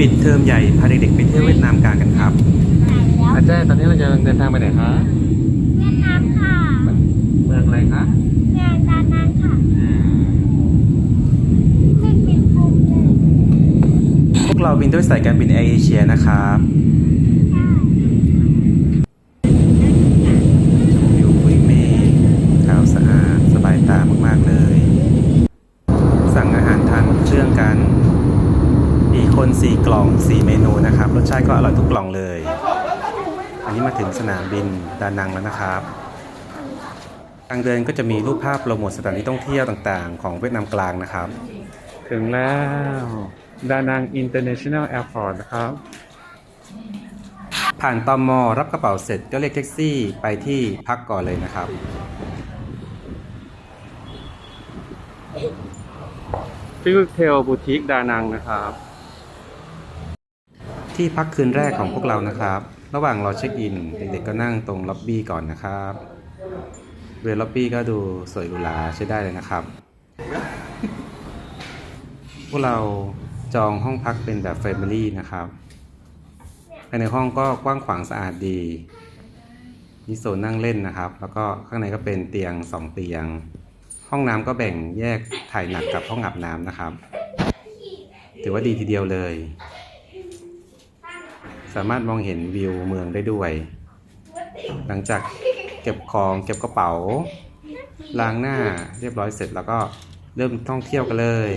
ปิดเทอมใหญ่พาเด็กๆไปเที่ยวเวียดนามกลางกันครับแล้วอาจารย์ตอนนี้เราจะเดินทางไปไหนคะเวียดนามค่ะเมืองอะไรคะเมืองดานังค่ะไม่เป็นกลุ่มเลยพวกเราบินด้วยสายการบินแอร์เอเชียนะครับ ใช่ วิวปุยเมฆขาวสะอาด สบายตามาก ๆ เลย สั่งอาหารทานเครื่องกัน อีก คน 4 กล่อง 4 เมนูนะครับ รสชาติก็อร่อยทุกกล่องเลย อันนี้มาถึงสนามบินดานังแล้วนะครับทางเดินก็จะมีรูปภาพโปรโมทสถานที่ท่องเที่ยวต่างๆ ของเวียดนามกลางนะครับ ถึงแล้วดานัง International Airport นะครับ ผ่านตอมอรับกระเป๋าเสร็จก็เรียกแท็กซี่ไปที่พักก่อนเลยนะครับ ฟิลเทลบูติกดานังนะครับ ที่พักคืนแรกของพวกเรานะครับ ระหว่างรอเช็คอิน เด็กๆก็นั่งตรงล็อบบี้ก่อนนะครับเรือล็อบบี้ก็ดูสวยหรูหราใช้ได้เลยนะครับ พวกเราจองห้องพักเป็นแบบแฟมิลี่นะครับภายในห้องก็กว้างขวางสะอาดดี มีโซนนั่งเล่นนะครับ แล้วก็ข้างในก็เป็นเตียงสองเตียง ห้องน้ำก็แบ่งแยกถ่ายหนักกับห้องอาบน้ำนะครับ ถือว่าดีทีเดียวเลย สามารถมองเห็นวิวเมืองได้ด้วย หลังจากเก็บของเก็บกระเป๋า ล้างหน้าเรียบร้อยเสร็จแล้วก็เริ่มท่องเที่ยวกันเลย